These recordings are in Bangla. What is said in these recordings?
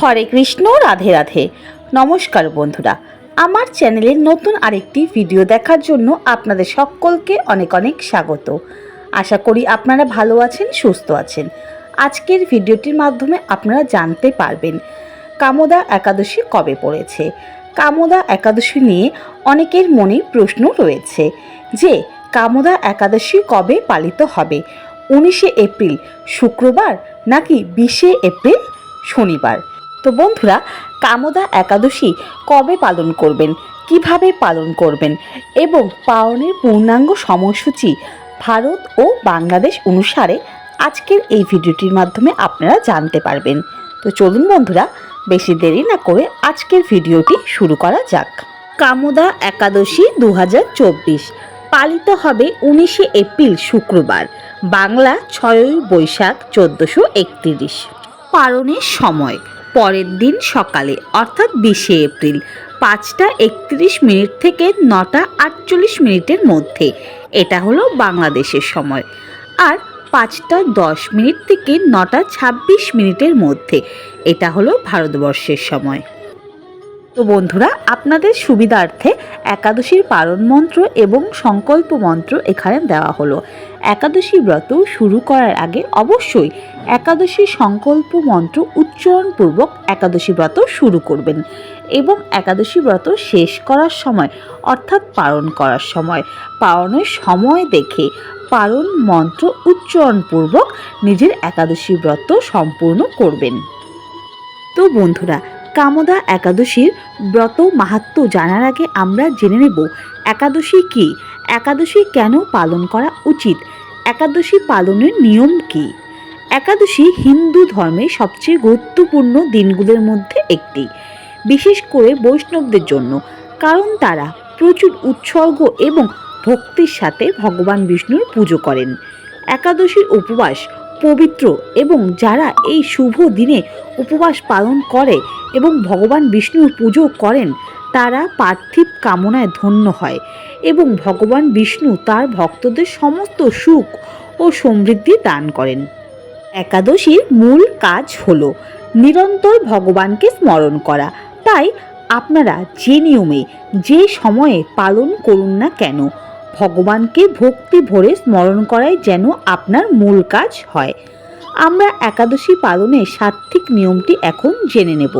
হরে কৃষ্ণ, রাধে রাধে। নমস্কার বন্ধুরা, আমার চ্যানেলের নতুন আরেকটি ভিডিও দেখার জন্য আপনাদের সকলকে অনেক অনেক স্বাগত। আশা করি আপনারা ভালো আছেন, সুস্থ আছেন। আজকের ভিডিওটির মাধ্যমে আপনারা জানতে পারবেন, কামদা একাদশী কবে পড়েছে। কামদা একাদশী নিয়ে অনেকের মনে প্রশ্ন রয়েছে যে, কামদা একাদশী কবে পালিত হবে? উনিশে এপ্রিল শুক্রবার নাকি বিশে এপ্রিল শনিবার? তো বন্ধুরা, কামদা একাদশী কবে পালন করবেন? কীভাবে পালন করবেন? এবং পালনের পূর্ণাঙ্গ সময়সূচি ভারত ও বাংলাদেশ অনুসারে আজকের এই ভিডিওটির মাধ্যমে আপনারা জানতে পারবেন। তো চলুন বন্ধুরা, বেশি দেরি না করে আজকের ভিডিওটি শুরু করা যাক। কামদা একাদশী দু হাজার চব্বিশ পালিত হবে উনিশে এপ্রিল শুক্রবার, বাংলা ছয়ই বৈশাখ চোদ্দোশো একত্রিশ। পালনের সময় পরের দিন সকালে, অর্থাৎ বিশে এপ্রিল, পাঁচটা একত্রিশ মিনিট থেকে নটা আটচল্লিশ মিনিটের মধ্যে। এটা হলো বাংলাদেশের সময়। আর পাঁচটা দশ মিনিট থেকে নটা ছাব্বিশ মিনিটের মধ্যে। এটা হলো ভারতবর্ষের সময়। তো বন্ধুরা, আপনাদের সুবিধার্থে একাদশীর পালন মন্ত্র এবং সংকল্প মন্ত্র এখানে দেওয়া হলো। একাদশী ব্রত শুরু করার আগে অবশ্যই একাদশী সংকল্প মন্ত্র উচ্চারণপূর্বক একাদশী ব্রত শুরু করবেন এবং একাদশী ব্রত শেষ করার সময়, অর্থাৎ পালন করার সময়, পালনের সময় দেখে পালন মন্ত্র উচ্চারণপূর্বক নিজের একাদশী ব্রত সম্পূর্ণ করবেন। তো বন্ধুরা কামদা একাদশীর ব্রত মাহাত্ম জানার আগে আমরা জেনে নেব, একাদশী কি? একাদশী কেন পালন করা উচিত? একাদশী পালনের নিয়ম কি? একাদশী হিন্দু ধর্মের সবচেয়ে গুরুত্বপূর্ণ দিনগুলোর মধ্যে একটি, বিশেষ করে বৈষ্ণবদের জন্য, কারণ তারা প্রচুর উৎসর্গ এবং ভক্তির সাথে ভগবান বিষ্ণুর পুজো করেন। একাদশীর উপবাস পবিত্র এবং যারা এই শুভ দিনে উপবাস পালন করে এবং ভগবান বিষ্ণুর পুজো করেন, তারা পার্থিব কামনায় ধন্য হয় এবং ভগবান বিষ্ণু তার ভক্তদের সমস্ত সুখ ও সমৃদ্ধি দান করেন। একাদশীর মূল কাজ হল নিরন্তর ভগবানকে স্মরণ করা। তাই আপনারা যে নিয়মে, যে সময়ে পালন করুন না কেন ভগবানকে ভক্তি ভরে স্মরণ করাই যেন আপনার মূল কাজ হয়। আমরা একাদশী পালনের সাত্ত্বিক নিয়মটি এখন জেনে নেব।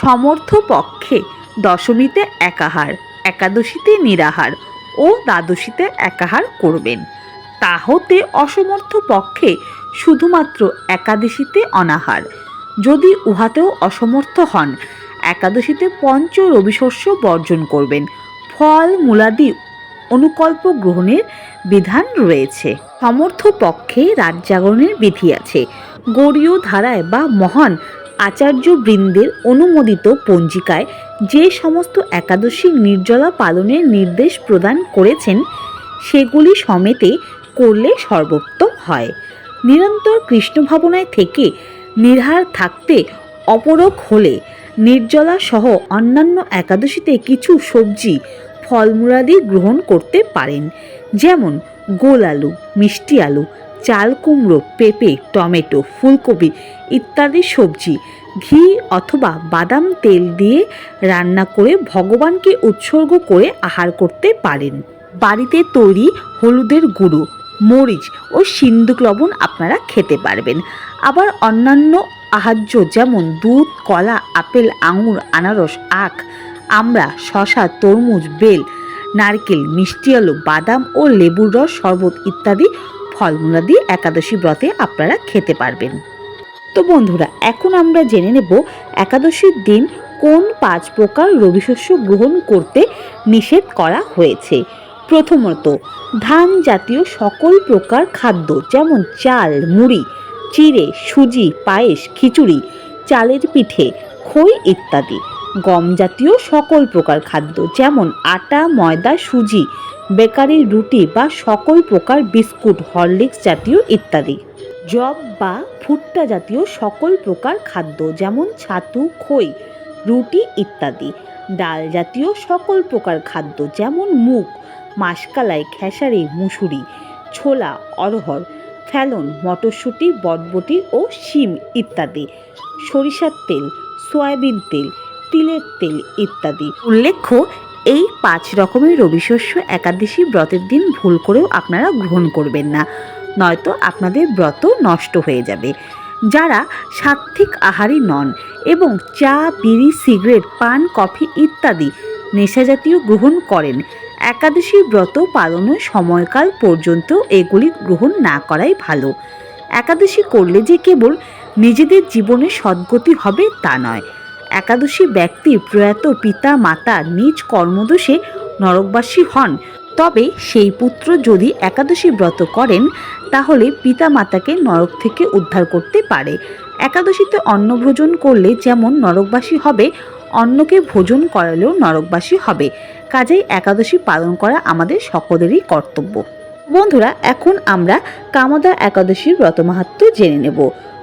সমর্থ পক্ষে দশমীতে একাহার, একাদশীতে নিরাহার ও দ্বাদশীতে একাহার করবেন। তা হতে অসমর্থ পক্ষে শুধুমাত্র একাদশীতে অনাহার। যদি উহাতেও অসমর্থ হন, একাদশীতে পঞ্চ রবিশস্য বর্জন করবেন। ফল, মূলাদি অনুকল্প গ্রহণের বিধান রয়েছে। সমর্থ পক্ষে রাত জাগরণের বিধি আছে। গরীয় ধারায় বা মহান আচার্য বৃন্দের অনুমোদিত পঞ্জিকায় যে সমস্ত একাদশী নির্জলা পালনের নির্দেশ প্রদান করেছেন, সেগুলি সমেতে করলে সর্বোত্তম হয়। নিরন্তর কৃষ্ণ ভাবনায় থেকে নির্হার থাকতে অপরক হলে নির্জলা সহ অন্যান্য একাদশীতে কিছু সবজি ফলমূলাদি গ্রহণ করতে পারেন। যেমন গোল আলু, মিষ্টি আলু, চাল কুমড়ো, পেঁপে, টমেটো, ফুলকপি ইত্যাদি সবজি, ঘি অথবা বাদাম তেল দিয়ে রান্না করে ভগবানকে উৎসর্গ করে আহার করতে পারেন। বাড়িতে তৈরি হলুদের গুঁড়ো, মরিচ ও সিন্দুক লবণ আপনারা খেতে পারবেন। আবার অন্যান্য আহার্য যেমন দুধ, কলা, আপেল, আঙুর, আনারস, আখ আমরা, শশা, তরমুজ, বেল, নারকেল, মিষ্টি আলু, বাদাম ও লেবুর রস, শরবত ইত্যাদি ফলমূলাদি একাদশী ব্রতে আপনারা খেতে পারবেন। তো বন্ধুরা, এখন আমরা জেনে নেব একাদশীর দিন কোন পাঁচ প্রকার রবিশস্য গ্রহণ করতে নিষেধ করা হয়েছে। প্রথমত, ধান জাতীয় সকল প্রকার খাদ্য যেমন চাল, মুড়ি, চিড়ে, সুজি, পায়েস, খিচুড়ি, চালের পিঠে, খই ইত্যাদি। গম জাতীয় সকল প্রকার খাদ্য, যেমন আটা, ময়দা, সুজি বেকারির রুটি বা সকল প্রকার বিস্কুট, হরলিক্স জাতীয় ইত্যাদি। জব বা ভুট্টা জাতীয় সকল প্রকার খাদ্য, যেমন ছাতু, খই, রুটি ইত্যাদি। ডাল জাতীয় সকল প্রকার খাদ্য, যেমন মুগ, মাসকালাই, খেসারি, মুসুরি, ছোলা অরহর ফেলন, মটরশুঁটি, বটবটি ও শিম ইত্যাদি। সরিষার তেল, সয়াবিন তেল তিলের তেল ইত্যাদি। উল্লেখ্য, এই পাঁচ রকমের রবি শস্য একাদশী ব্রতের দিন ভুল করেও আপনারা গ্রহণ করবেন না। নয়তো আপনাদের ব্রত নষ্ট হয়ে যাবে। যারা সাত্ত্বিক আহারী নন এবং চা, বিড়ি, সিগারেট, পান, কফি ইত্যাদি নেশাজাতীয় গ্রহণ করেন, একাদশী ব্রত পালনের সময়কাল পর্যন্ত এগুলি গ্রহণ না করাই ভালো। একাদশী করলে যে কেবল নিজেদের জীবনে সদ্গতি হবে তা নয়। একাদশী ব্যক্তি প্রয়াত পিতা, মাতা নিজ কর্মদোষে নরকবাসী হন। তবে সেই পুত্র যদি একাদশী ব্রত করেন, তাহলে পিতা মাতাকে নরক থেকে উদ্ধার করতে পারে। একাদশীতে অন্নভোজন করলে যেমন নরকবাসী হবে, অন্নকে ভোজন করালেও নরকবাসী হবে। কাজেই একাদশী পালন করা আমাদের সকলেরই কর্তব্য। বন্ধুরা, এখন আমরা কামদা একাদশীর ব্রত মাহাত্ম্য জেনে নেব।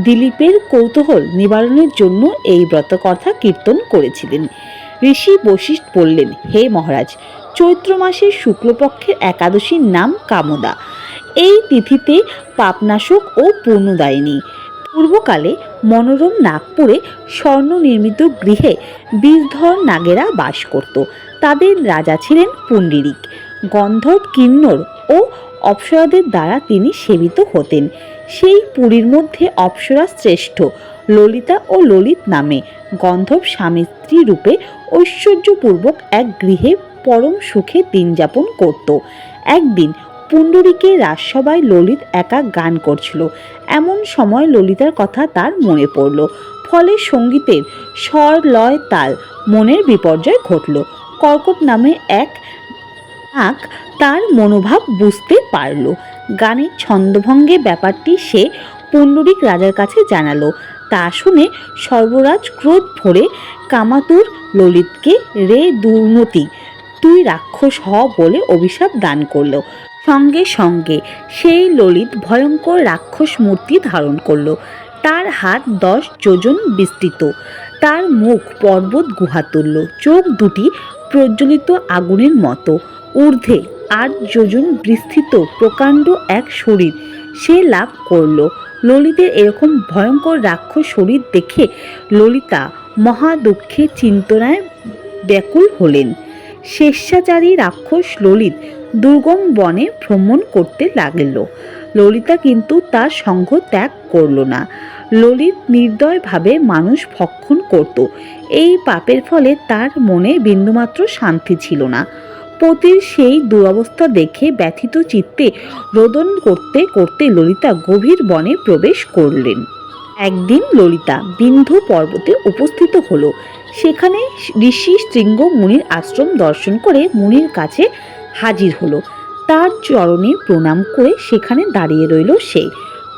দিলীপের কৌতূহল নিবারণের জন্য এই ব্রতকথা কীর্তন করেছিলেন। ঋষি বশিষ্ঠ বললেন, হে মহারাজ, চৈত্র মাসের শুক্লপক্ষের একাদশীর নাম কামদা। এই তিথিতে পাপনাশক ও পূর্ণদায়িনী। পূর্বকালে মনোরম নাগপুরে স্বর্ণ নির্মিত গৃহে বীরধর নাগেরা বাস করত। তাদের রাজা ছিলেন পুণ্ডিরিক। গন্ধর্ব কিন্নর ও অপ্সরাদের দ্বারা তিনি সেবিত হতেন। সেই পুরীর মধ্যে অপ্সরা শ্রেষ্ঠ, ললিতা ও ললিত নামে। গন্ধব স্বামী স্ত্রী রূপে ঐশ্বর্যপূর্বক এক গৃহে পরম সুখে দিন যাপন করত। একদিন পুণ্ডরীকের রাজসভায় ললিত একা গান করছিল। এমন সময় ললিতার কথা তার মনে পড়ল। ফলে সঙ্গীতের স্বর, লয়, তাল মনের বিপর্যয় ঘটল। কর্কট নামে এক নাক তার মনোভাব বুঝতে পারল। গানের ছন্দভঙ্গে ব্যাপারটি সে পুণ্ডরিক রাজার কাছে জানালো। তা শুনে সর্বরাজ ক্রোধ ভরে কামাতুর ললিতকে, রে দুর্মতি, তুই রাক্ষস হ বলে অভিশাপ দান করল। সঙ্গে সঙ্গে সেই ললিত ভয়ঙ্কর রাক্ষস মূর্তি ধারণ করল। তার হাত দশ যোজন বিস্তৃত। তার মুখ পর্বত গুহা তুল্য চোখ দুটি প্রজ্বলিত আগুনের মতো। ঊর্ধ্বে আট যোজন বিস্তৃত প্রকাণ্ড এক শরীর। সে লাভ করল। ললিতের এরকম ভয়ঙ্কর রাক্ষস শরীর দেখে ললিতা মহা দুঃখে চিন্তনায় ব্যাকুল হলেন। স্বেচ্ছাচারী রাক্ষস ললিত দুর্গম বনে ভ্রমণ করতে লাগল। ললিতা কিন্তু তার সঙ্গ ত্যাগ করল না। ললিত নির্দয়ভাবে মানুষ ভক্ষণ করত। এই পাপের ফলে তার মনে বিন্দুমাত্র শান্তি ছিল না। পতির সেই দুরবস্থা দেখে ব্যথিত চিত্তে রোদন করতে করতে ললিতা গভীর বনে প্রবেশ করলেন। একদিন ললিতা বিন্ধু পর্বতে উপস্থিত হলো। সেখানে ঋষি শৃঙ্গ মুনির আশ্রম দর্শন করে মুনির কাছে হাজির হলো। তার চরণে প্রণাম করে সেখানে দাঁড়িয়ে রইল সে।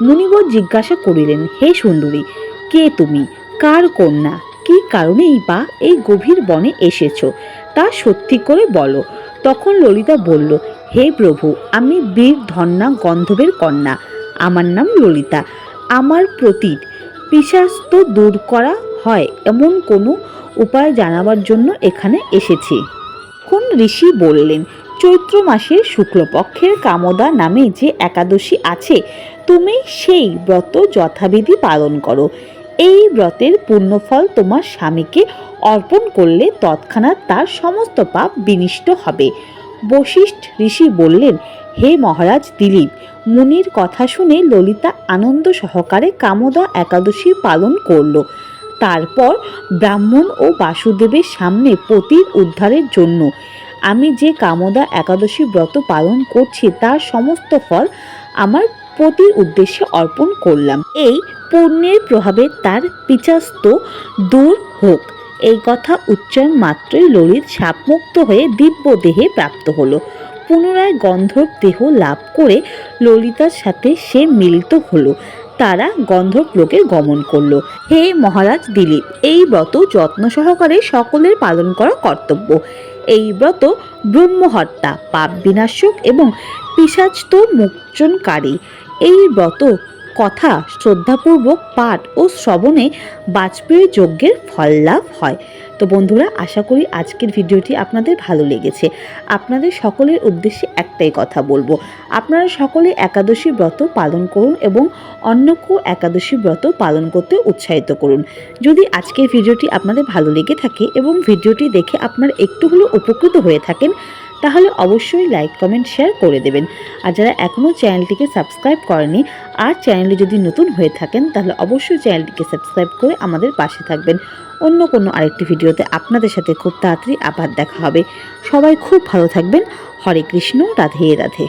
মুনিবর জিজ্ঞাসা করিলেন, হে সুন্দরী, কে তুমি? কার কন্যা? কি কারণেই বা এই গভীর বনে এসেছ? তা সত্যি করে বলো। তখন ললিতা বলল, হে প্রভু, আমি বীর ধন্যা গন্ধবের কন্যা। আমার নাম ললিতা। আমার প্রতীক পিশাস্ত দূর করা হয় এমন কোনো উপায় জানাবার জন্য এখানে এসেছি। কোন ঋষি বললেন, চৈত্র মাসের শুক্লপক্ষের কামদা নামে যে একাদশী আছে, তুমি সেই ব্রত যথাবিধি পালন করো। এই ব্রতের পুণ্যফল তোমার স্বামীকে অর্পণ করলে তৎক্ষণাৎ তার সমস্ত পাপ বিনিষ্ট হবে। বশিষ্ঠ ঋষি বললেন, হে মহারাজ দিলীপ, মুনির কথা শুনে ললিতা আনন্দ সহকারে কামদা একাদশী পালন করল। তারপর ব্রাহ্মণ ও বাসুদেবের সামনে পতির উদ্ধারের জন্য। আমি যে কামদা একাদশী ব্রত পালন করছি, তার সমস্ত ফল আমার পতির উদ্দেশ্যে অর্পণ করলাম। এই পুণ্যের প্রভাবে তার পিচাস্ত দূর হোক। এই কথা উচ্চারণ মাত্রই ললিত সাপমুক্ত হয়ে দিব্য দেহে প্রাপ্ত হলো। পুনরায় গন্ধর্ব দেহ লাভ করে ললিতার সাথে সে মিলিত হলো। তারা গন্ধর্ব লোকে গমন করল। হে মহারাজ দিলীপ, এই ব্রত যত্ন সহকারে সকলের পালন করা কর্তব্য। এই ব্রত ব্রহ্মহত্যা পাপ বিনাশক এবং পিসাচত মোচনকারী এই ব্রত কথা শ্রদ্ধাপূর্বক পাঠ ও শ্রবণে বাজপেয়ী যজ্ঞের ফল লাভ হয়। তো বন্ধুরা, আশা করি আজকের ভিডিওটি আপনাদের ভালো লেগেছে। আপনাদের সকলের উদ্দেশ্যে একটাই কথা বলব। আপনারা সকলে একাদশী ব্রত পালন করুন এবং অন্যকেও একাদশী ব্রত পালন করতে উৎসাহিত করুন। যদি আজকের ভিডিওটি আপনাদের ভালো লেগে থাকে এবং ভিডিওটি দেখে আপনার একটু হলেও উপকৃত হয়ে থাকেন তাহলে অবশ্যই লাইক কমেন্ট শেয়ার করে দেবেন। আর যারা এখনও চ্যানেলটিকে সাবস্ক্রাইব করেনি, আর চ্যানেলে যদি নতুন হয়ে থাকেন, তাহলে অবশ্যই চ্যানেলটিকে সাবস্ক্রাইব করে আমাদের পাশে থাকবেন। অন্য কোনো আরেকটি ভিডিওতে আপনাদের সাথে খুব তাড়াতাড়ি আবার দেখা হবে। সবাই খুব ভালো থাকবেন। হরে কৃষ্ণ, রাধে রাধে।